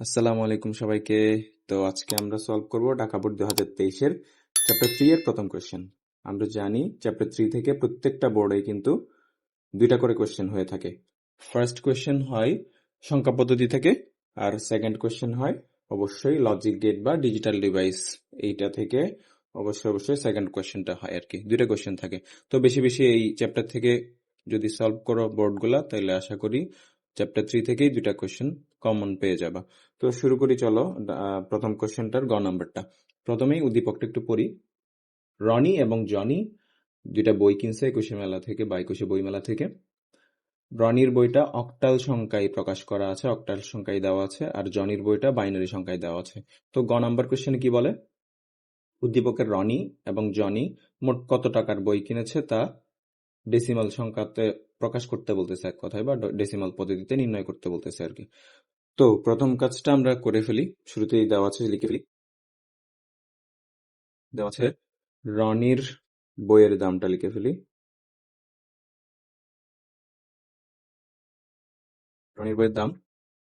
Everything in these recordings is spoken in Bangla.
আসসালামু আলাইকুম সবাইকে। তো আজকে আমরা সলভ করব ঢাকা বোর্ড দু হাজার তেইশের চ্যাপ্টার থ্রি এর প্রথম কোয়েশ্চেন আমরা জানি চ্যাপ্টার থ্রি থেকে প্রত্যেকটা বোর্ডে কিন্তু দুইটা করে কোয়েশ্চেন হয়ে থাকে। ফার্স্ট কোয়েশ্চেন হয় সংখ্যা পদ্ধতি থেকে, আর সেকেন্ড কোয়েশ্চেন হয় অবশ্যই লজিক গেট বা ডিজিটাল ডিভাইস এইটা থেকে অবশ্যই অবশ্যই সেকেন্ড কোয়েশ্চেনটা হয় আর কি, দুইটা কোয়েশ্চেন থাকে। তো বেশি বেশি এই চ্যাপ্টার থেকে যদি সলভ করো বোর্ডগুলা তাহলে আশা করি চ্যাপ্টার থ্রি থেকেই দুইটা কোয়েশ্চেন কমন পেয়ে যাবা। তো শুরু করি, চলো প্রথম কোশ্চেনটার গ নাম্বারটা প্রথমেই উদ্দীপকটা একটু পড়ি। রনি এবং জনি, দুইটা বই কিনছে একুশে মেলা থেকে বা একুশে বইমেলা থেকে। রনির বইটা অক্টাল সংখ্যায় প্রকাশ করা আছে, অক্টাল সংখ্যায় দেওয়া আছে, আর জনির বইটা বাইনারি সংখ্যায় দেওয়া আছে। তো গ নাম্বার কোশ্চেনে কি বলে? উদ্দীপকের রনি এবং জনি মোট কত টাকার বই কিনেছে তা ডেসিমাল সংখ্যাতে প্রকাশ করতে বলতেছে এক কথায় বা ডেসিমাল পদ্ধতিতে নির্ণয় করতে বলতেছে আর কি। তো প্রথম কাজটা আমরা করে ফেলি। শুরুতেই দেওয়া আছে, লিখে ফেলি। দেওয়া আছে, রনির বইয়ের দামটা লিখে ফেলি। রনির বইয়ের দাম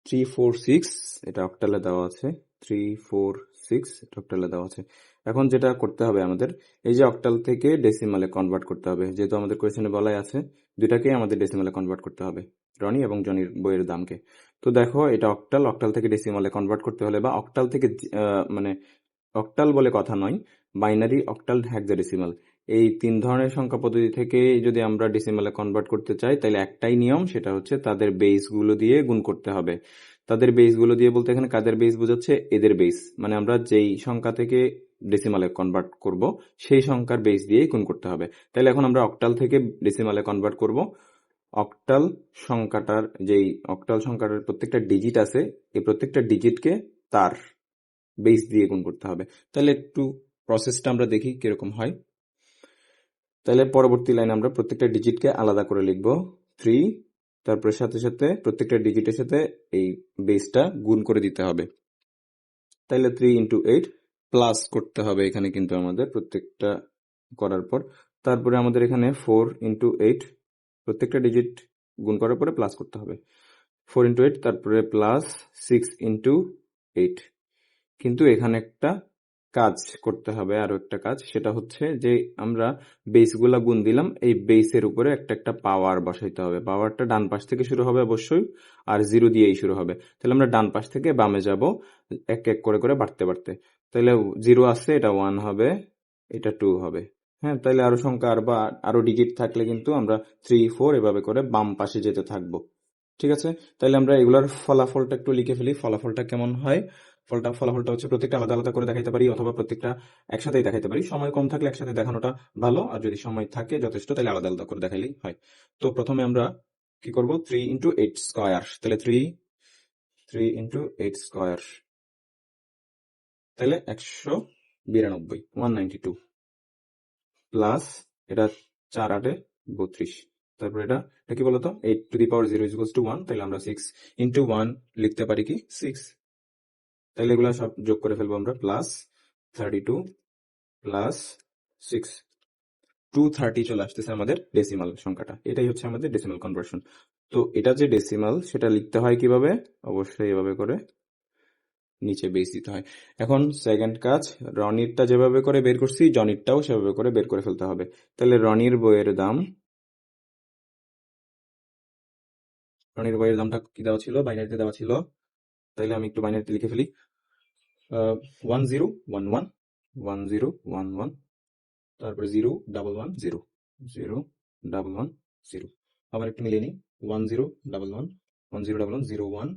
থ্রি ফোর সিক্স এটা অক্টালে দেওয়া আছে। থ্রি ফোর সিক্স এটা অক্টালে দেওয়া আছে। এখন যেটা করতে হবে আমাদের, এই যে অক্টাল থেকে ডেসিমালে কনভার্ট করতে হবে। যেহেতু আমাদের কোয়েশনে বলাই আছে দুটাকেই আমাদের ডেসিমালে কনভার্ট করতে হবে, রনি এবং জনির বইয়ের দামকে। তো দেখো, এটা অক্টাল অক্টাল থেকে ডেসিমালে কনভার্ট করতে হলে বা অক্টাল থেকে মানে অক্টাল বলে কথা নয় বাইনারি অক্টাল হেক্সাডেসিমাল এই তিন ধরনের সংখ্যা পদ্ধতি থেকে যদি আমরা ডেসিমালে কনভার্ট করতে চাই, তাহলে একটাই নিয়ম, সেটা হচ্ছে তাদের বেসগুলো দিয়ে গুণ করতে হবে। তাদের বেসগুলো দিয়ে বলতে এখানে কাদের বেস বোঝাচ্ছে? এদের বেস মানে আমরা যেই সংখ্যা থেকে ডেসিমালে কনভার্ট করব, সেই সংখ্যার বেস দিয়েই গুণ করতে হবে। তাহলে এখন আমরা অক্টাল থেকে ডেসিমালে কনভার্ট করব। অক্টাল সংখ্যাটার যেই অক্টাল সংখ্যাটার প্রত্যেকটা ডিজিট আছে, এই প্রত্যেকটা ডিজিটকে তার বেস দিয়ে গুণ করতে হবে। তাহলে একটু প্রসেসটা আমরা দেখি কীরকম হয়। তাহলে পরবর্তী লাইনে আমরা প্রত্যেকটা ডিজিটকে আলাদা করে লিখব। থ্রি তারপরে সাথে সাথে প্রত্যেকটা ডিজিটের সাথে এই বেসটা গুণ করে দিতে হবে। তাহলে থ্রি ইন্টু এইট প্লাস করতে হবে এখানে কিন্তু আমাদের প্রত্যেকটা করার পর। তারপরে আমাদের এখানে ফোর ইন্টু এইট প্রত্যেকটা ডিজিট গুণ করার পরে প্লাস করতে হবে। ফোর ইন্টু এইট তারপরে প্লাস সিক্স ইন্টু এইট কিন্তু এখানে একটা কাজ করতে হবে, আরও একটা কাজ, সেটা হচ্ছে যে আমরা বেসগুলা গুণ দিলাম, এই বেসের উপরে একটা একটা পাওয়ার বসাইতে হবে। পাওয়ারটা ডান পাশ থেকে শুরু হবে অবশ্যই, আর জিরো দিয়েই শুরু হবে। তাহলে আমরা ডান পাশ থেকে বামে যাব, এক এক করে করে বাড়তে বাড়তে। তাহলে জিরো আছে, এটা ওয়ান হবে, এটা টু হবে। হ্যাঁ তাহলে আরও সংখ্যা আর বা, আরও ডিজিট থাকলে কিন্তু আমরা থ্রি ফোর এভাবে করে বাম পাশে যেতে থাকব। ঠিক আছে? তাহলে আমরা এগুলার ফলাফলটা একটু লিখে ফেলি, ফলাফলটা কেমন হয়? ফলটা, ফলাফলটা হচ্ছে প্রত্যেকটা আলাদা আলাদা করে দেখাইতে পারি অথবা প্রত্যেকটা একসাথেই দেখাইতে পারি। সময় কম থাকলে একসাথে দেখানোটা ভালো, আর যদি সময় থাকে যথেষ্ট তাহলে আলাদা আলাদা করে দেখাইলেই হয়। তো প্রথমে আমরা কি করব? থ্রি ইন্টু এইট স্কোয়ার তাহলে three three into eight square তাহলে একশো বিরানব্বই ওয়ান নাইনটি টু প্লাস এটা চার আটে বত্রিশ, তারপর এটা এটা কি বলতো? Eight to the power zero is two one তাহলে আমরা সিক্স ইন্টু ওয়ান লিখতে পারি কি? সিক্স তাহলে এগুলো সব যোগ করে ফেলব আমরা plus thirty two plus six two thirty চলে আসতেছে আমাদের ডেসিমাল সংখ্যাটা, এটাই হচ্ছে আমাদের ডেসিমাল কনভার্সন তো এটা যে ডেসিমাল সেটা লিখতে হয় কীভাবে? অবশ্যই এভাবে করে নিচে বেস দিতে হয়। এখন সেকেন্ড কাজ, রনিরটা যেভাবে করে বের করছি, জনিরটাও সেভাবে করে বের করে ফেলতে হবে। তাহলে রনির বইয়ের দাম, রনির বইয়ের দামটা কি দেওয়া ছিল? বাইনারিতে দেওয়া ছিল। তাহলে আমি একটু বাইনারিতে লিখে ফেলি। One zero one one one zero one one তারপরে zero double one zero zero double one zero আবার একটু মিলিয়ে নিই। One zero double one one zero double one zero one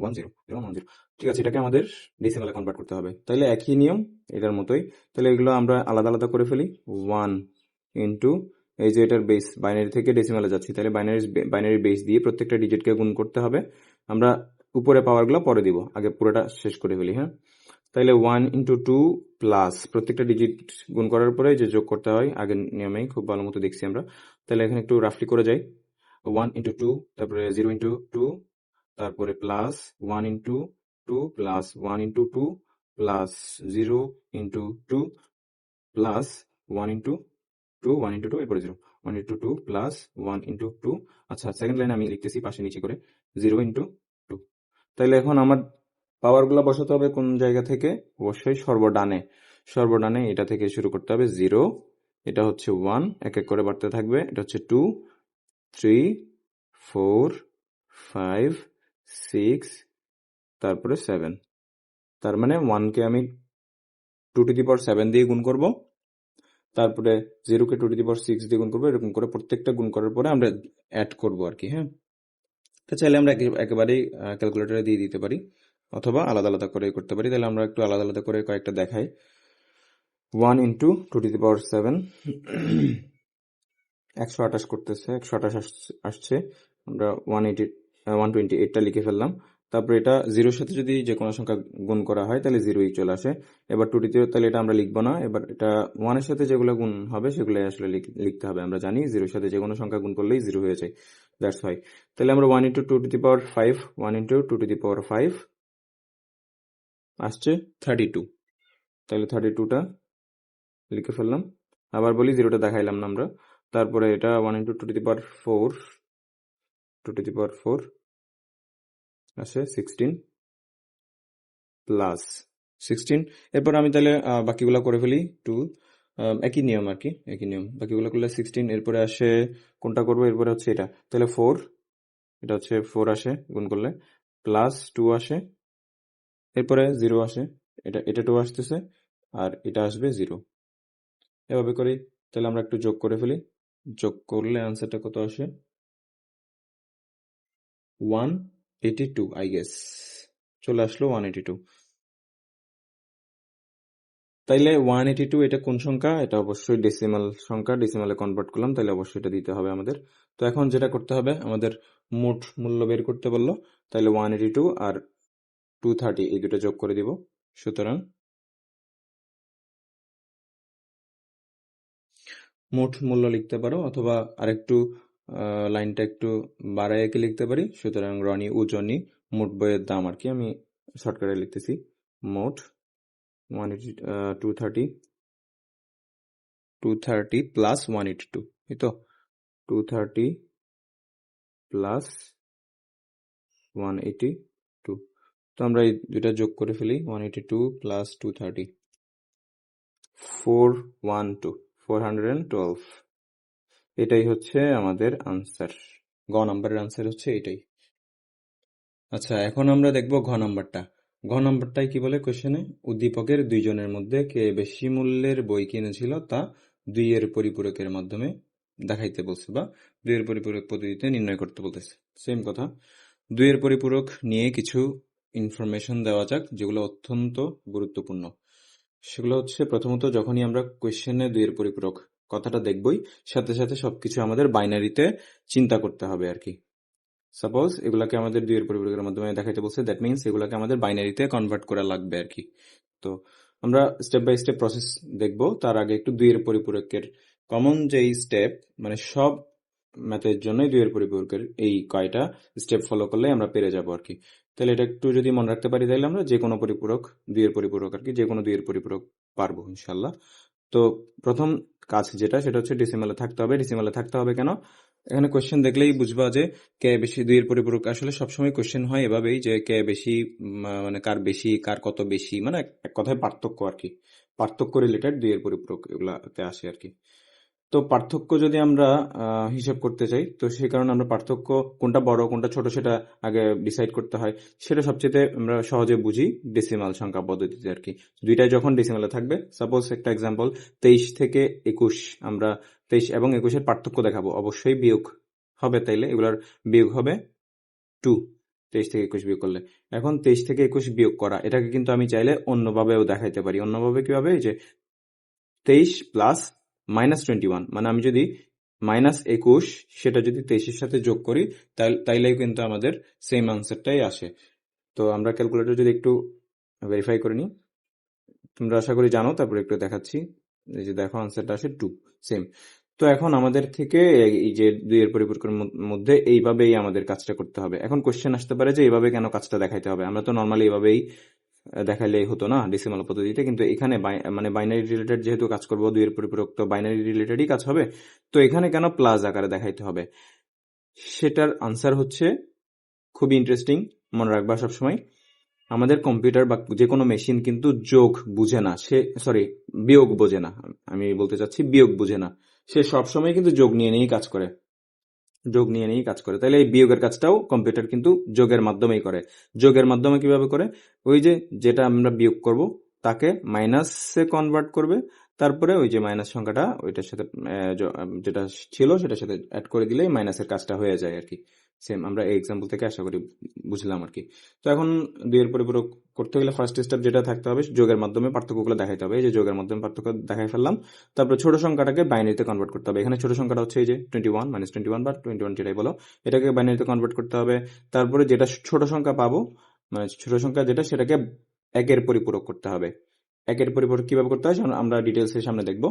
one zero zero one zero ঠিক আছে, এটাকে আমাদের ডেসিমালে কনভার্ট করতে হবে। তাহলে একই নিয়ম, এটার মতোই। তাহলে এগুলো আমরা আলাদা আলাদা করে ফেলি। ওয়ান ইন্টু এই যে এটার বেস বাইনারি থেকে ডেসিমালে যাচ্ছি। তাহলে বাইনারি বাইনারি বেস দিয়ে প্রত্যেকটা ডিজিটকে গুণ করতে হবে। আমরা উপরে পাওয়ারগুলো পরে দিব। আগে পুরোটা শেষ করে ফেলি হ্যাঁ? তাহলে ওয়ান ইন্টু টু প্লাস প্রত্যেকটা ডিজিট গুণ করার পরে যে যোগ করতে হয়, আগের নিয়মেই খুব ভালো মতো দেখছি আমরা। তাহলে এখানে একটু রাফলি করে যাই। ওয়ান ইন্টু টু তারপরে জিরো ইন্টু টু তারপরে plus one into two plus one into two plus zero into two plus one into two one into two এরপরে zero one into two plus one into two আচ্ছা সেকেন্ড লাইন আমি লিখতেছি পাশে নিচে করে। জিরো ইন্টু টু তাহলে এখন আমার পাওয়ারগুলো বসাতে হবে কোন জায়গা থেকে? অবশ্যই সর্বডানে। সর্বডানে এটা থেকে শুরু করতে হবে জিরো এটা হচ্ছে ওয়ান এক এক করে বাড়তে থাকবে। এটা হচ্ছে two three four five six তারপরে সেভেন তার মানে ওয়ানকে আমি two to the power seven দিয়ে গুণ করব। তারপরে জিরোকে two to the power six দিয়ে গুণ করব। এরকম করে প্রত্যেকটা গুণ করার পরে আমরা অ্যাড করব আর কি হ্যাঁ? তো চাইলে আমরা একে- একেবারেই ক্যালকুলেটরে দিয়ে দিতে পারি, অথবা আলাদা আলাদা করে করতে পারি। তাহলে আমরা একটু আলাদা আলাদা করে কয়েকটা দেখাই। One into two to the power seven একশো আঠাশ করতেছে, একশো আঠাশ আসছে। আমরা ওয়ান এইটি ওয়ান টোয়েন্টি এইটটা লিখে ফেললাম। তারপরে এটা জিরোর সাথে যদি যে কোনো সংখ্যা গুণ করা হয়, তাহলে জিরোই চলে আসে। এবার টু টিতে তাহলে এটা আমরা লিখব না। এবার এটা ওয়ানের সাথে যেগুলো গুণ হবে সেগুলো আসলে লিখ- লিখতে হবে। আমরা জানি জিরোর সাথে যে কোনো সংখ্যা গুণ করলেই জিরো হয়ে যায়। দ্যাটস হয় তাহলে আমরা one into two to the power five one into two to the power five আসছে থার্টি টু তাহলে থার্টি টুটা লিখে ফেললাম। আবার বলি জিরোটা দেখাইলাম না আমরা। তারপরে এটা one into two to the power four two to the power four আসে সিক্সটিন প্লাস সিক্সটিন এরপর আমি তাহলে বাকিগুলো করে ফেলি টু একই নিয়ম আর কি, একই নিয়ম। বাকিগুলো করলে সিক্সটিন এরপরে আসে, কোনটা করব? এরপরে হচ্ছে এটা। তাহলে ফোর এটা হচ্ছে ফোর আসে, গুণ করলে। প্লাস টু আসে, এরপরে জিরো আসে, এটা এটা টু আসতেছে, আর এটা আসবে জিরো এভাবে করি, তাহলে আমরা একটু যোগ করে ফেলি। যোগ করলে আনসারটা কত আসে? One eighty two I guess চলে আসলো ওয়ান এইটি টু তাইলে ওয়ান এইটি টু এটা কোন সংখ্যা? এটা অবশ্যই ডেসিমাল সংখ্যা ডেসিমালে কনভার্ট করলাম তাহলে অবশ্যই এটা দিতে হবে আমাদের। তো এখন যেটা করতে হবে, আমাদের মোট মূল্য বের করতে বলল তাহলে ওয়ান এইটি টু আর টু থার্টি এই দুটো যোগ করে দিব। সুতরাং মোট মূল্য লিখতে পারো, অথবা আরেকটু লাইনটা একটু বাড়ায় কি লিখতে পারি। সুতরাং রনি উজনি মোট বইয়ের দাম আর কি, আমি শর্টকাটে লিখতেছি। মোট one eighty two thirty two thirty plus one eighty two এই তো? Two thirty plus one eighty two তো আমরা এই দুটা যোগ করে ফেলি one eighty two plus two thirty four one two four hundred and twelve এটাই হচ্ছে আমাদের আনসার গ নাম্বারের আনসার হচ্ছে এটাই। আচ্ছা এখন আমরা দেখব ঘ নাম্বারটা। ঘ নাম্বারটাই কি বলে কোশ্চেনে উদ্দীপকের দুইজনের মধ্যে কে বেশি মূল্যের বই কিনেছিল তা দুইয়ের পরিপূরকের মাধ্যমে দেখাইতে বলছে বা দুইয়ের পরিপূরক পদ্ধতিতে নির্ণয় করতে বলতেছে। সেম কথা। দুইয়ের পরিপূরক নিয়ে কিছু ইনফরমেশন দেওয়া যাক যেগুলো অত্যন্ত গুরুত্বপূর্ণ। সেগুলো হচ্ছে প্রথমত যখনই আমরা কোয়েশ্চেনে দুইয়ের পরিপূরক কথাটা দেখবই। সাথে সাথে সবকিছু আমাদের বাইনারিতে চিন্তা করতে হবে আর কি। সাপোজ এগুলাকে আমাদের দুইয়ের পরিপূরকের মাধ্যমে দেখাইতে বলছে দ্যাট মিনস এগুলাকে আমাদের বাইনারিতে কনভার্ট করা লাগবে আর কি। তো আমরা স্টেপ বাই স্টেপ প্রসেস দেখব। তার আগে একটু দুইয়ের পরিপূরকের কমন যেই স্টেপ মানে সব ম্যাথের জন্যই দুইয়ের পরিপূরকের এই কয়টা স্টেপ ফলো করলে আমরা পেরে যাব আর কি। তাহলে এটা একটু যদি মনে রাখতে পারি তাহলে আমরা যে কোনো পরিপূরক, দুইয়ের পরিপূরক আর কি যে কোনো দুইয়ের পরিপূরক পারব ইনশাল্লাহ তো প্রথম কাজ যেটা, সেটা হচ্ছে ডিসিমালে থাকতে হবে। ডিসিমালে থাকতে হবে কেন? এখানে কোয়েশ্চেন দেখলেই বুঝবা যে কে বেশি দুইয়ের পরিপূরক। আসলে সবসময় কোয়েশ্চেন হয় এভাবেই যে কে বেশি মানে কার বেশি, কার কত বেশি মানে এক কথায় পার্থক্য আর কি। পার্থক্য রিলেটেড দুইয়ের পরিপূরক এগুলাতে আসে আর কি। তো পার্থক্য যদি আমরা হিসাব করতে চাই, তো সেই কারণে আমরা পার্থক্য কোনটা বড়, কোনটা ছোট সেটা আগে ডিসাইড করতে হয়। সেটা সবচেয়ে আমরা সহজে বুঝি ডেসিমাল সংখ্যা পদ্ধতিতে আর কি দুইটাই যখন ডেসিমালে থাকবে সাপোজ একটা এক্সাম্পল তেইশ থেকে একুশ আমরা, তেইশ এবং একুশের পার্থক্য দেখাবো। অবশ্যই বিয়োগ হবে তাইলে, এগুলার বিয়োগ হবে টু। তেইশ থেকে একুশ বিয়োগ করলে। এখন তেইশ থেকে একুশ বিয়োগ করা, এটাকে কিন্তু আমি চাইলে অন্যভাবেও দেখাইতে পারি। অন্যভাবে কীভাবে? যে তেইশ প্লাস মাইনাস টোয়েন্টি ওয়ান। মানে আমি যদি মাইনাস একুশ, সেটা যদি তেইশের সাথে যোগ করি তাইলে কিন্তু আমাদের সেম আনসারটাই আসে। তো আমরা ক্যালকুলেটর যদি একটু ভেরিফাই করে নিই। তোমরা আশা করি জানো, তারপরে একটু দেখাচ্ছি। এই যে দেখো আনসারটা আসে টু সেম তো এখন আমাদের থেকে এই যে দুইয়ের পরিপূরকের মধ্যে এইভাবেই আমাদের কাজটা করতে হবে। এখন কোশ্চেন আসতে পারে যে এইভাবে কেন কাজটা দেখাইতে হবে। আমরা তো নর্মালি এইভাবেই দেখাইলেই হতো না ডেসিমাল পদ্ধতিতে। কিন্তু এখানে মানে বাইনারি রিলেটেড যেহেতু কাজ করব, দুইয়ের পরিপূরক তো বাইনারি রিলেটেডই কাজ হবে। তো এখানে কেন প্লাস আকারে দেখাইতে হবে? সেটার আনসার হচ্ছে, খুবই ইন্টারেস্টিং মনে রাখবা সবসময়। আমাদের কম্পিউটার বা যে কোনো মেশিন কিন্তু যোগ বুঝে না। সে সরি বিয়োগ বোঝে না। আমি বলতে চাচ্ছি বিয়োগ বুঝে না। সে সবসময় কিন্তু যোগ নিয়ে নিয়েই কাজ করে। যোগ নিয়ে নিয়েই কাজ করে। তাহলে এই বিয়োগের কাজটাও কম্পিউটার কিন্তু যোগের মাধ্যমেই করে। যোগের মাধ্যমে কীভাবে করে? ওই যে যেটা আমরা বিয়োগ করব, তাকে মাইনাসে কনভার্ট করবে, তারপরে ওই যে মাইনাস সংখ্যাটা ওইটার সাথে যেটা ছিল সেটার সাথে অ্যাড করে দিলেই মাইনাসের কাজটা হয়ে যায় আর কি সেম আমরা এই এক্সাম্পল থেকে আশা করি বুঝলাম আর কি তো এখন দুইয়ের পরিপূরক করতে গেলে ফার্স্ট স্টেপ যেটা থাকতে হবে, যোগের মাধ্যমে পার্থক্যগুলো দেখাইতে হবে। এই যে যোগের মাধ্যমে পার্থক্য দেখাই ফেললাম, তারপরে ছোট সংখ্যাটাকে বাইনারিতে কনভার্ট করতে হবে। এখানে ছোট সংখ্যাটা হচ্ছে এই যে twenty one minus twenty one বা টোয়েন্টি ওয়ান যেটাই বলো, এটাকে বাইনারিতে কনভার্ট করতে হবে। তারপরে যেটা ছোট সংখ্যা পাবো মানে ছোট সংখ্যা যেটা, সেটাকে একের পরিপূরক করতে হবে। একের পরিপূরক কীভাবে করতে হয় আমরা ডিটেলস এর সামনে দেখব।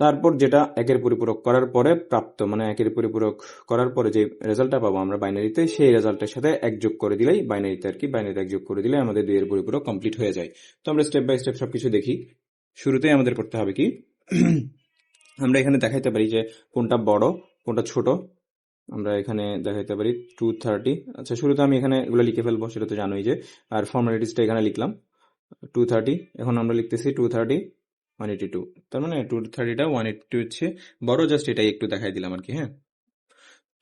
তারপর যেটা একের পরিপূরক করার পরে প্রাপ্ত মানে একের পরিপূরক করার পরে যে রেজাল্টটা পাবো আমরা বাইনারিতে, সেই রেজাল্টের সাথে এক যোগ করে দিলেই বাইনারিতে আর কি, বাইনারিতে এক যোগ করে দিলে আমাদের দুইয়ের পরিপূরক কমপ্লিট হয়ে যায়। তো আমরা স্টেপ বাই স্টেপ সবকিছু দেখি। শুরুতেই আমাদের করতে হবে কি, আমরা এখানে দেখাইতে পারি যে কোনটা বড়, কোনটা ছোট। আমরা এখানে দেখাইতে পারি টু থার্টি। আচ্ছা শুরুতে আমি এখানে এগুলো লিখে ফেলব, সেটা তো জানোই যে। আর ফর্মালিটিসটা এখানে লিখলাম। টু থার্টি, এখন আমরা লিখতেছি two thirty. One eighty two তার মানে টু থার্টিটা ওয়ান এইটি টু হচ্ছে। বড় জাস্ট এটাই একটু দেখাই দিলাম আর কি হ্যাঁ?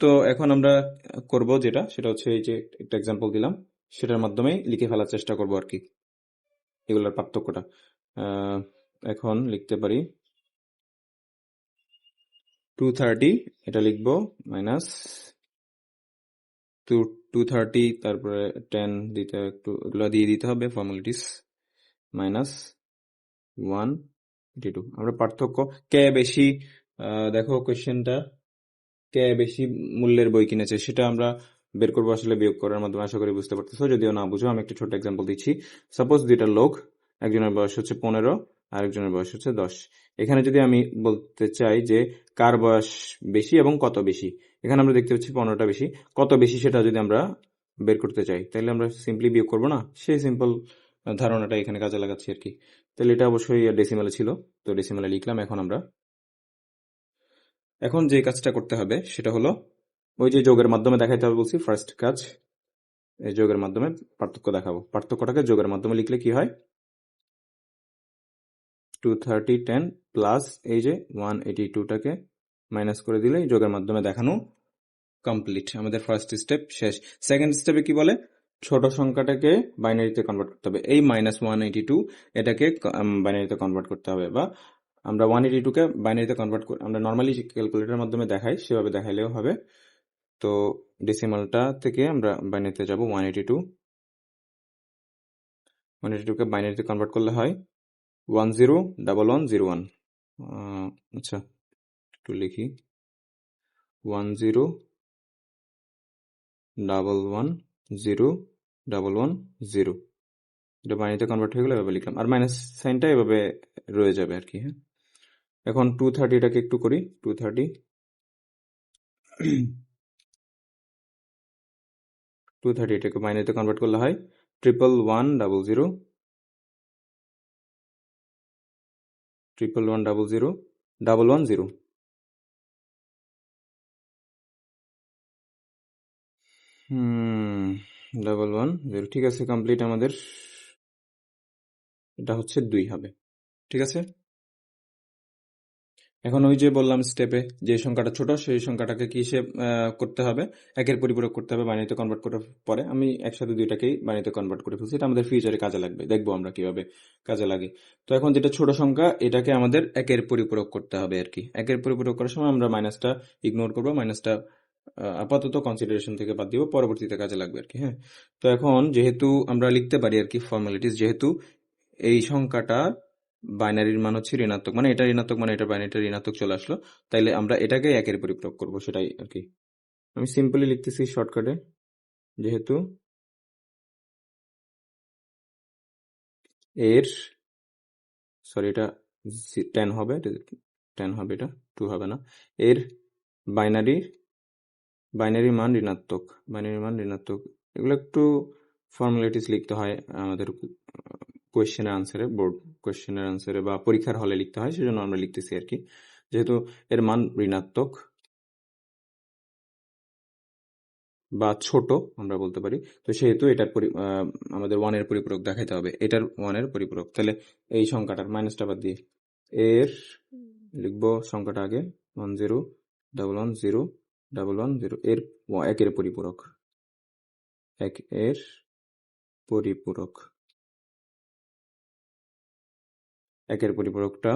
তো এখন আমরা করব যেটা, সেটা হচ্ছে এই যে একটা এক্সাম্পল দিলাম। সেটার মাধ্যমে লিখে ফেলার চেষ্টা করব আর কি, এগুলোর পার্থক্যটা। এখন লিখতে পারি। টু থার্টি এটা লিখব মাইনাস টু টু থার্টি তারপরে টেন দিতে একটু, এগুলো দিয়ে দিতে হবে ফর্মালিটিস মাইনাস ওয়ান টু আমরা পার্থক্য কে বেশি দেখো কোয়েশ্চেনটা কে বেশি মূল্যের বই কিনেছে, সেটা আমরা বের করব আসলে বিয়োগ করার মাধ্যমে, আশা করি বুঝতে পারতেছো। যদিও না বুঝো, আমি একটা ছোট এক্সাম্পল দিচ্ছি। সাপোজ দুইটা লোক, একজনের বয়স হচ্ছে পনেরো আর একজনের বয়স হচ্ছে দশ। এখানে যদি আমি বলতে চাই যে কার বয়স বেশি এবং কত বেশি, এখানে আমরা দেখতে পাচ্ছি পনেরোটা বেশি। কত বেশি সেটা যদি আমরা বের করতে চাই, তাহলে আমরা সিম্পলি বিয়োগ করব না? সেই সিম্পল ধারণাটা এখানে কাজে লাগাচ্ছি আর কি। তাহলে এটা অবশ্যই ডেসিমালে ছিল। তো ডেসিমালে লিখলাম, এখন আমরা এখন যে কাজটা করতে হবে, সেটা হলো ওই যে যোগের মাধ্যমে দেখাইতে হবে বলছি ফার্স্ট কাজ, এই যোগের মাধ্যমে পার্থক্য দেখাবো। পার্থক্যটাকে যোগের মাধ্যমে লিখলে কি হয়? টু থার্টি টেন প্লাস এই যে ওয়ান এইটি টুটাকে মাইনাস করে দিলে যোগের মাধ্যমে দেখানো কমপ্লিট আমাদের ফার্স্ট স্টেপ শেষ। সেকেন্ড স্টেপে কি বলে? ছোট সংখ্যাটাকে বাইনারিতে কনভার্ট করতে হবে। এই মাইনাস ওয়ান এইটি টু এটাকে বাইনারিতে কনভার্ট করতে হবে বা আমরা ওয়ান এইটি টুকে বাইনারিতে কনভার্ট আমরা নর্মালি ক্যালকুলেটরের মাধ্যমে দেখাই, সেভাবে দেখাইলেও হবে। তো ডেসিমালটা থেকে আমরা বাইনারিতে যাব one eighty two one eighty টুকে বাইনারিতে কনভার্ট করলে হয় one zero double one zero one আচ্ছা একটু লিখি। One zero double one zero, double one, zero. এটা বাইনারিতে কনভার্ট হয়ে গেলে এভাবে লিখলাম। আর মাইনাস সাইনটা এভাবে রয়ে যাবে আর কি হ্যাঁ? এখন টু থার্টিটাকে একটু করি। টু থার্টি টু থার্টি এটাকে বাইনারিতে কনভার্ট করলে হয় triple one double zero triple one double zero double one zero hmm double one zero ঠিক আছে কমপ্লিট আমাদের। এটা হচ্ছে দুই হবে। ঠিক আছে? এখন ওই যে বললাম স্টেপে যে সংখ্যাটা ছোট সেই সংখ্যাটাকে কি আহ, করতে হবে? একের পরিপূরক করতে হবে বাইনারিতে কনভার্ট করার পরে আমি একসাথে দুইটাকেই বাইনারিতে কনভার্ট করে ফেলছি। এটা আমাদের ফিউচারে কাজে লাগবে। দেখব আমরা কীভাবে কাজে লাগে। তো এখন যেটা ছোট সংখ্যা এটাকে আমাদের একের পরিপূরক করতে হবে আর কি। একের পরিপূরক করার সময় আমরা মাইনাসটা ইগনোর করব মাইনাসটা আপাতত কনসিডারেশন থেকে বাদ দিব, পরবর্তীতে কাজে লাগবে আর কি হ্যাঁ? তো এখন যেহেতু আমরা লিখতে পারি আর কি ফর্মালিটিস যেহেতু এই সংখ্যাটা বাইনারির মান হচ্ছে ঋণাত্মক মানে এটা ঋণাত্মক মানে এটা বাইনারিটা ঋণাত্মক চলে আসলো, তাইলে আমরা এটাকে একের পরিপূরক করব, সেটাই আর কি আমি সিম্পলি লিখতেছি শর্টকাটে যেহেতু এর সরি এটা টেন হবে টেন হবে এটা টু হবে না, এর বাইনারি বাইনারি মান ঋণাত্মক বাইনারি মান ঋণাত্মক এগুলো একটু ফর্মালিটিস লিখতে হয় আমাদের কোয়েশ্চেনের আনসারে বোর্ড কোয়েশ্চেনের আনসারে বা পরীক্ষার হলে লিখতে হয় সেজন্য আমরা লিখতেছি আর কি যেহেতু এর মান ঋণাত্মক বা ছোট আমরা বলতে পারি তো সেহেতু এটার আমাদের ওয়ানের পরিপূরক দেখাইতে হবে এটার ওয়ানের পরিপূরক। তাহলে এই সংখ্যাটার মাইনাসটা বাদ দিয়ে এর লিখব সংখ্যাটা আগে one zero double one zero double one zero এর একের পরিপূরক। এক এর পরিপূরক। একের পরিপূরকটা।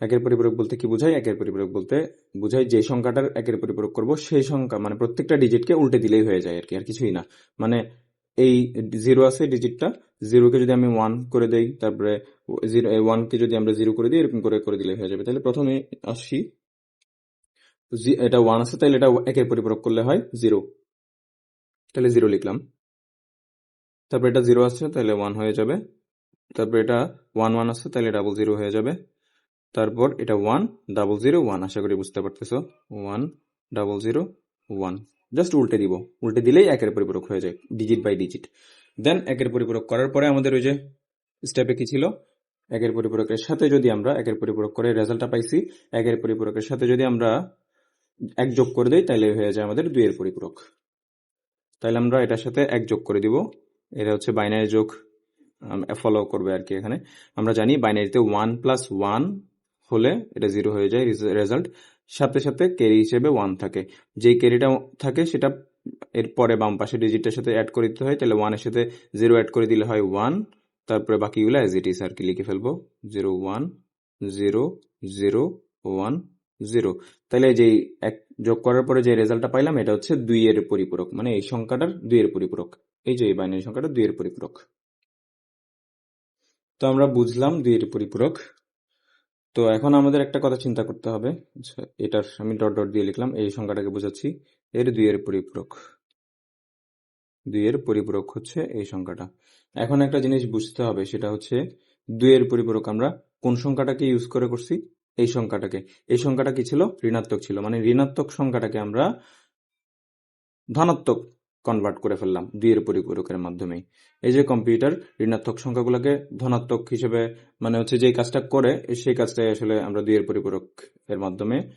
একের পরিপূরক বলতে কি বোঝায় একের পরিপূরক বলতে বোঝায় যে সংখ্যাটার একের পরিপূরক করব, সেই সংখ্যা মানে প্রত্যেকটা ডিজিটকে উল্টে দিলেই হয়ে যায় আর কি আর কিছুই না। মানে এই জিরো আছে ডিজিটটা জিরোকে যদি আমি ওয়ান করে দেই, তারপরে জিরো ওয়ানকে যদি আমরা জিরো করে দিই, এরকম করে করে দিলে হয়ে যাবে। তাহলে প্রথমে আসি এটা ওয়ান আছে তাহলে এটা একের পরিপূরক করলে হয় জিরো তাহলে জিরো লিখলাম। তারপর এটা জিরো আছে তাহলে ওয়ান হয়ে যাবে। তারপর এটা ওয়ান ওয়ান আছে তাহলে ডাবল জিরো হয়ে যাবে। তারপর এটা ওয়ান ডাবল জিরো ওয়ান আশা করি বুঝতে পারতেছো। One double zero one just উল্টে দিব। উল্টে দিলেই একের পরিপূরক হয়ে যায় ডিজিট বাই ডিজিট দেন একের পরিপূরক করার পরে আমাদের ওই যে স্টেপে কি ছিল? একের পরিপূরকের সাথে যদি আমরা, একের পরিপূরক করে রেজাল্টটা পাইছি, একের পরিপূরকের সাথে যদি আমরা এক যোগ করে দিই তাহলে হয়ে যায় আমাদের দুইয়ের পরিপূরক। তাহলে আমরা এটার সাথে এক যোগ করে দিব। এটা হচ্ছে বাইনারি যোগ ফলো করবে আর কি এখানে। আমরা জানি বাইনারিতে ওয়ান প্লাস ওয়ান হলে এটা জিরো হয়ে যায় রেজাল্ট সাথে সাথে ক্যারি হিসেবে ওয়ান থাকে। যেই ক্যারিটা থাকে সেটা এর পরে বাম পাশে ডিজিটের সাথে অ্যাড করে দিতে হয় তাহলে ওয়ানের সাথে জিরো অ্যাড করে দিলে হয় ওয়ান তারপরে বাকিগুলো অ্যাজ ইট ইজ আর কি লিখে ফেলব। Zero one zero zero one zero. তাহলে যেই এক যোগ করার পরে যে রেজাল্টটা পাইলাম এটা হচ্ছে দুই এর পরিপূরক। মানে এই সংখ্যাটার দুই এর পরিপূরক। এই যে এই বাইনারি সংখ্যাটা দুই এর পরিপূরক। তো আমরা বুঝলাম দুই এর পরিপূরক। তো এখন আমাদের একটা কথা চিন্তা করতে হবে। আচ্ছা, এটার আমি ডট ডট দিয়ে লিখলাম এই সংখ্যাটাকে বোঝাচ্ছি। এর দুই এর পরিপূরক। দুই এর পরিপূরক হচ্ছে এই সংখ্যাটা। এখন একটা জিনিস বুঝতে হবে সেটা হচ্ছে দুই এর পরিপূরক আমরা কোন সংখ্যাটাকে ইউজ করে করছি? এই সংখ্যাটাকে। এই সংখ্যাটা কি ছিল? ঋণাত্মক ছিল। মানে ঋণাত্মক সংখ্যাটাকে আমরা ধনাত্মক কনভার্ট করে ফেললাম দুই এর পরিপূরকের মাধ্যমে এই যে কম্পিউটার ঋণাত্মক সংখ্যাগুলোকে ধনাত্মক হিসেবে মানে হচ্ছে যে কাজটা করে, সেই কাজটাই আসলে আমরা দুই এর পরিপূরক এর মাধ্যমে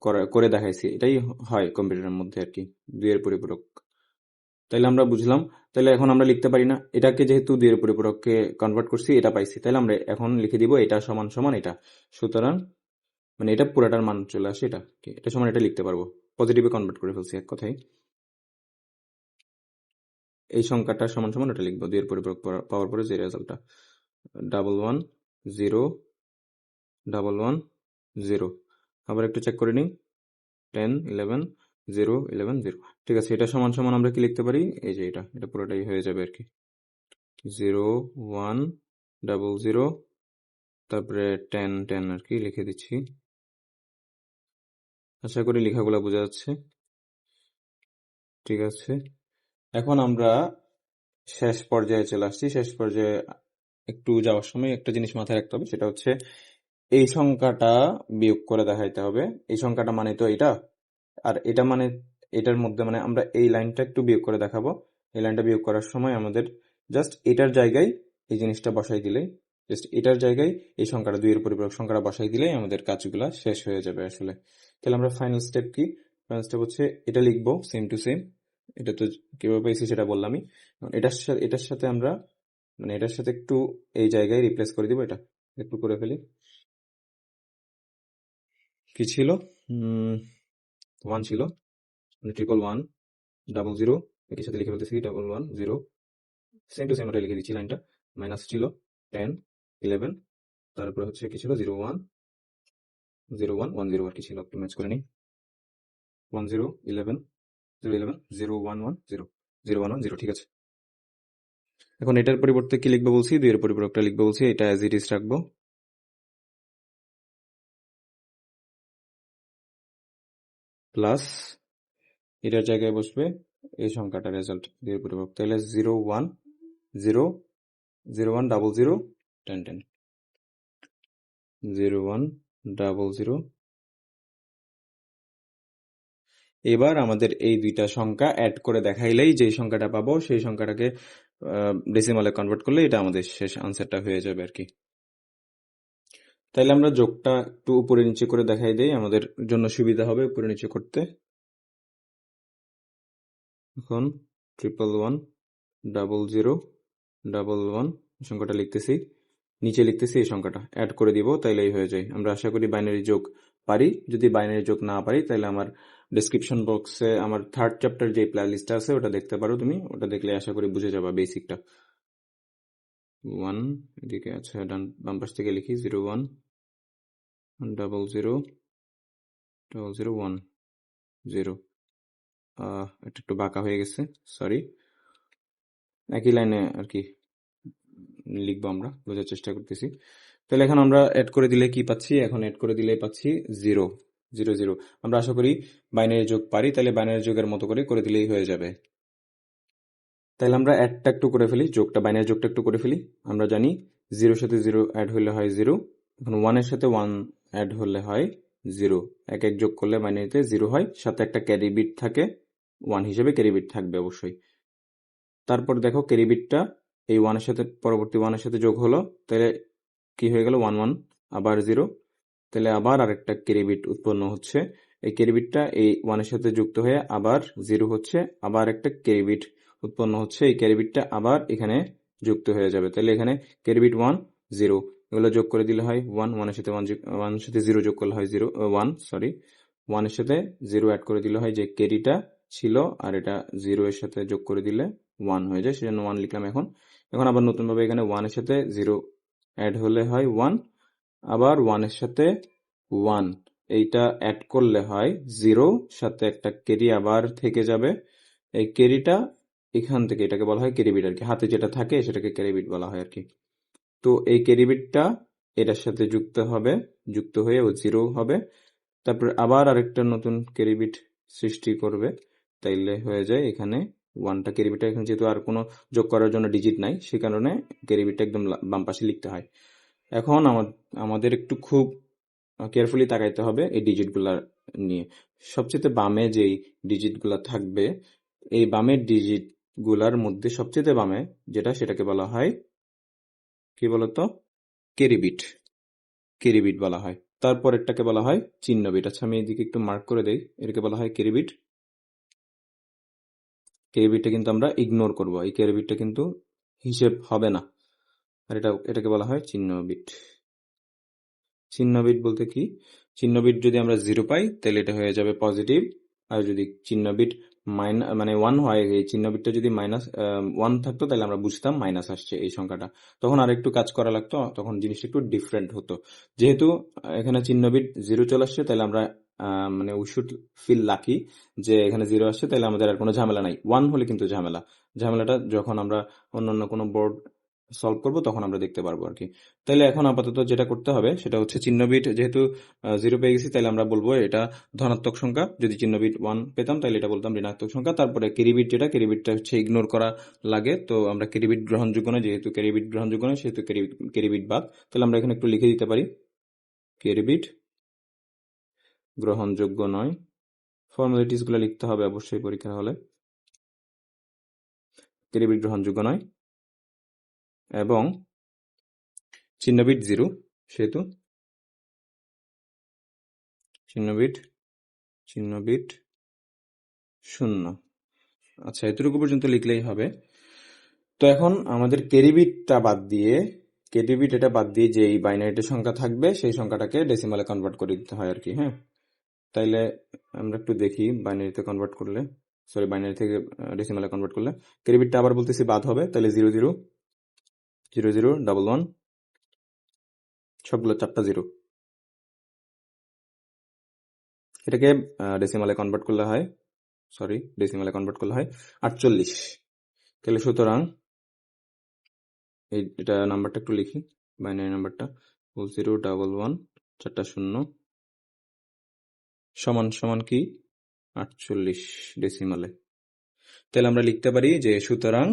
করে- দেখাইছি। এটাই হয় কম্পিউটারের মধ্যে আর কি দুই এর পরিপূরক। তাইলে আমরা বুঝলাম তাহলে এখন আমরা লিখতে পারি না। এটাকে যেহেতু দুই এর পরিপূরককে কনভার্ট করছি, এটা পাইছি তাহলে আমরা এখন লিখে দিব এটা সমান সমান এটা। সুতরাং মানে এটা পুরাটার মান চলে আসে এটা। এটা সমান এটা লিখতে পারব। পজিটিভে কনভার্ট করে ফেলছি এক কথায়। এই সংখ্যাটা সমান সমান এটা লিখব, দুইয়ের পরিপূরক পাওয়ার- পাওয়ার পরে যে রেজাল্টটা double one zero double one zero আবার একটু চেক করে নিই। Ten eleven zero eleven zero. ঠিক আছে, এটা সমান সমান আমরা কি লিখতে পারি? এই যে এটা এটা পুরোটাই হয়ে যাবে আর কি। জিরো, ওয়ান, ডাবল জিরো, তারপরে টেন টেন আর কি লিখে দিচ্ছি। আশা করি লেখাগুলো বোঝা যাচ্ছে। ঠিক আছে। এখন আমরা শেষ পর্যায়ে চলে আসছি। শেষ পর্যায়ে একটু যাওয়ার সময় একটা জিনিস মাথায় রাখতে হবে, সেটা হচ্ছে এই সংখ্যাটা বিয়োগ করে দেখাইতে হবে। এই সংখ্যাটা মানে তো এটা আর এটা মানে এটার মধ্যে মানে আমরা এই লাইনটা একটু বিয়োগ করে দেখাবো। এই লাইনটা বিয়োগ করার সময় আমাদের জাস্ট এটার জায়গায় এই জিনিসটা বসাই দিলেই জাস্ট এটার জায়গায় এই সংখ্যাটা, দুইয়ের পরিপূরক সংখ্যাটা বসাই দিলেই আমাদের কাজগুলো শেষ হয়ে যাবে আসলে। তাহলে আমরা ফাইনাল স্টেপ কি? ফাইনাল স্টেপ হচ্ছে এটা লিখব সেম টু সেম এটা তো কীভাবে পাইছি সেটা বললামই। এটার সাথে এটার সাথে আমরা মানে এটার সাথে একটু এই জায়গায় রিপ্লেস করে দিব এটা। একটু করে ফেলি। কি ছিল? ওয়ান ছিল ট্রিপল ওয়ান ডাবল জিরো একই সাথে লিখে ফেলতেছি double one zero same to same ওটা লিখে দিচ্ছি লাইনটা মাইনাস ছিল টেন ইলেভেন তারপরে হচ্ছে কি ছিল zero one zero one one zero আর কি ছিল, একটু ম্যাচ করে নিই। One zero eleven zero eleven zero one one zero zero one one zero ঠিক আছে। এখন এটার পরিবর্তে কি লিখব বলছি? দুইয়ের পরিপূরকটা লিখব বলছি, এটা অ্যাজ ইট ইজ রাখব। প্লাস এটার জায়গায় বসবে এই সংখ্যাটা রেজাল্ট দিয়ে পরিপূরক তাহলে zero one zero zero one double zero ten ten zero one double zero এবার আমাদের এই দুইটা সংখ্যা অ্যাড করে দেখাইলেই যে সংখ্যাটা পাবো, সেই সংখ্যাটাকে ডেসিমালে কনভার্ট করলে এটা আমাদের শেষ আনসারটা হয়ে যাবে আর কি। তাইলে আমরা যোগটা একটু উপরে নিচে করে দেখাই দেই, আমাদের জন্য সুবিধা হবে উপরে নিচে করতে। এখন triple one double zero double one সংখ্যাটা লিখতেছি। নিচে লিখতেছি এই সংখ্যাটা অ্যাড করে দিব তাইলেই হয়ে যায়। আমরা আশা করি বাইনারি যোগ পারি। যদি বাইনারি যোগ না পারি তাহলে আমার ডেসক্রিপশন বক্সে আমার থার্ড চ্যাপ্টার যে প্লে লিস্টটা আছে, ওটা দেখতে পারো তুমি। ওটা দেখলে আশা করি বুঝে যাবা বেসিকটা ওয়ান এদিকে আচ্ছা ডান, বাম পাশ থেকে লিখি zero one double zero double zero one zero এটা একটু বাঁকা হয়ে গেছে সরি একই লাইনে আর কি লিখব আমরা, বোঝার চেষ্টা করতেছি। তাহলে এখন আমরা অ্যাড করে দিলে কি পাচ্ছি? এখন অ্যাড করে দিলে পাচ্ছি জিরো জিরো জিরো আমরা আশা করি বাইনারি যোগ পারি, তাহলে বাইনারি যোগের মতো করে করে দিলেই হয়ে যাবে। তাহলে আমরা অ্যাডটা একটু করে ফেলি, যোগটা বাইনারি যোগটা একটু করে ফেলি। আমরা জানি জিরোর সাথে জিরো অ্যাড হলে হয় জিরো এখন ওয়ানের সাথে ওয়ান অ্যাড হলে হয় জিরো এক এক যোগ করলে বাইনারিতে জিরো হয়, সাথে একটা ক্যারি বিট থাকে ওয়ান হিসেবে ক্যারি বিট থাকবে অবশ্যই। তারপর দেখো ক্যারি বিটটা এই ওয়ানের সাথে, পরবর্তী ওয়ানের সাথে যোগ হলো তাহলে কি হয়ে গেল? ওয়ান ওয়ান আবার জিরো তাহলে আবার আরেকটা ক্যারি বিট উৎপন্ন হচ্ছে। এই ক্যারি বিটটা এই ওয়ানের সাথে যুক্ত হয়ে আবার জিরো হচ্ছে, আবার একটা ক্যারি বিট উৎপন্ন হচ্ছে, এই ক্যারিবিটটা আবার এখানে যুক্ত হয়ে যাবে। তাহলে এখানে ক্যারিবিট ওয়ান জিরো এগুলো যোগ করে দিলে হয় ওয়ান ওয়ানের সাথে ওয়ান ওয়ানের সাথে জিরো যোগ করলে হয় জিরো ওয়ান সরি ওয়ানের সাথে জিরো অ্যাড করে দিলে হয় যে ক্যারিটা ছিল আর এটা জিরো এর সাথে যোগ করে দিলে ওয়ান হয়ে যায়, সেজন্য ওয়ান লিখলাম এখন। এখন আবার নতুনভাবে এখানে ওয়ানের সাথে জিরো অ্যাড হলে হয় ওয়ান আবার ওয়ানের সাথে ওয়ান এইটা অ্যাড করলে হয় জিরো সাথে একটা কেরি আবার থেকে যাবে, এই কেরিটা এখান থেকে এটাকে বলা হয় কেরিবিট আর কি হাতে যেটা থাকে সেটাকে কেরিবিট বলা হয় আর কি তো এই কেরিবিটটা এটার সাথে যুক্ত হবে, যুক্ত হয়ে ও জিরো হবে। তারপরে আবার আরেকটা নতুন কেরিবিট সৃষ্টি করবে। তাইলে হয়ে যায় এখানে ওয়ানটা কেরিবিটা এখানে যেহেতু আর কোনো যোগ করার জন্য ডিজিট নাই, সে কারণে কেরিবিটটা একদম বাম পাশে লিখতে হয়। এখন আমা- আমাদের একটু খুব কেয়ারফুলি তাকাইতে হবে এই ডিজিটগুলা নিয়ে। সবচেয়ে বামে যেই ডিজিটগুলা থাকবে, এই বামের ডিজিটগুলার মধ্যে সবচেয়ে বামে, যেটা সেটাকে বলা হয়, কি বলতো? কেরিবিট। কেরিবিট বলা হয়। তারপর এটাকে বলা হয় চিহ্নবিট। আচ্ছা আমি এদিকে একটু মার্ক করে দেই। এটাকে বলা হয় কেরিবিট। কেরিবিটটা কিন্তু আমরা ইগনোর করব। এই কেরিবিটটা কিন্তু হিসেব হবে না। আর এটা, এটাকে বলা হয় চিহ্নবিট। চিহ্নবিট বলতে কি? চিহ্ন বিট যদি আমরা জিরো পাই, তাহলে এটা হয়ে যাবে পজিটিভ আর যদি চিহ্ন বিট মাইনাস মানে ওয়ান হয় এই চিহ্ন বিটটা যদি মাইনাস ওয়ান থাকতো, তাহলে আমরা বুঝতাম মাইনাস আসছে এই সংখ্যাটা। তখন আর একটু কাজ করা লাগতো, তখন জিনিসটা একটু ডিফারেন্ট হতো। যেহেতু এখানে চিহ্ন বিট জিরো চলে আসছে, তাহলে আমরা মানে উই শুড ফিল লাকি যে এখানে জিরো আসছে, তাহলে আমাদের আর কোনো ঝামেলা নাই। ওয়ান হলে কিন্তু ঝামেলা। ঝামেলাটা যখন আমরা অন্য অন্য কোনো বোর্ড সলভ করব, তখন আমরা দেখতে পারব আর কি তাহলে এখন আপাতত যেটা করতে হবে, সেটা হচ্ছে চিহ্ন বিট যেহেতু জিরো পেয়ে গেছি তাহলে আমরা বলব এটা ধনাত্মক সংখ্যা। যদি চিহ্ন বিট ওয়ান পেতাম তাহলে এটা বলতাম ঋণাত্মক সংখ্যা। তারপরে কেরিবিট যেটা, কেরিবিটটা হচ্ছে ইগনোর করা লাগে। তো আমরা কেরিবিট গ্রহণযোগ্য নয়, যেহেতু কেরিবিট গ্রহণযোগ্য নয়, সেহেতু কেরিবিট বাদ। তাহলে আমরা এখানে একটু লিখে দিতে পারি। কেরিবিট গ্রহণযোগ্য নয়। ফর্মালিটিসগুলো লিখতে হবে অবশ্যই পরীক্ষা হলে। কেরিবিট গ্রহণযোগ্য নয়। এবং চিহ্নবিট জিরো, সেহেতু চিহ্নবিট চিহ্নবিট শূন্য। আচ্ছা এতটুকু পর্যন্ত লিখলেই হবে। তো এখন আমাদের কেরিবিটটা বাদ দিয়ে কেরিবিট এটা বাদ দিয়ে যে এই বাইনারিটি সংখ্যা থাকবে, সেই সংখ্যাটাকে ডেসিমালে কনভার্ট করে দিতে হয় আর কি হ্যাঁ? তাইলে আমরা একটু দেখি বাইনারিতে কনভার্ট করলে সরি বাইনারি থেকে ডেসিমালে কনভার্ট করলে। কেরিবিটটা আবার বলতেছি বাদ হবে তাহলে zero zero zero zero double one সবগুলো চারটা জিরো এটাকে ডেসিমালে কনভার্ট করলে হয়। সরি ডেসিমালে কনভার্ট করলে হয়। আটচল্লিশ। তাহলে সুতরাং, এই, এটা নাম্বারটা একটু লিখি। বাইনারি নাম্বারটা ফোর জিরো ডাবল ওয়ান চারটা শূন্য। সমান সমান কি? আটচল্লিশ ডেসিমালে তাহলে আমরা লিখতে পারি যে সুতরাং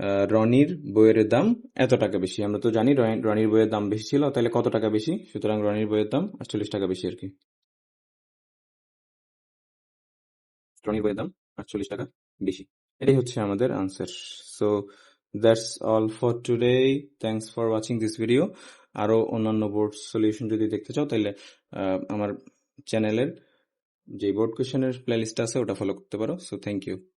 রনির বইয়ের দাম এত টাকা বেশি? আমরা তো জানি রনি- রনির বইয়ের দাম বেশি ছিল, তাহলে কত টাকা বেশি? সুতরাং রনির বইয়ের দাম আটচল্লিশ টাকা বেশি আর কি। রনির বইয়ের দাম আটচল্লিশ টাকা বেশি। এটাই হচ্ছে আমাদের answer so that's all for today thanks for watching this video আরও অন্যান্য বোর্ড সলিউশন যদি দেখতে চাও, তাহলে আমার চ্যানেলের যে বোর্ড কোয়েশনের প্লেলিস্ট আছে, ওটা ফলো করতে পারো। So thank you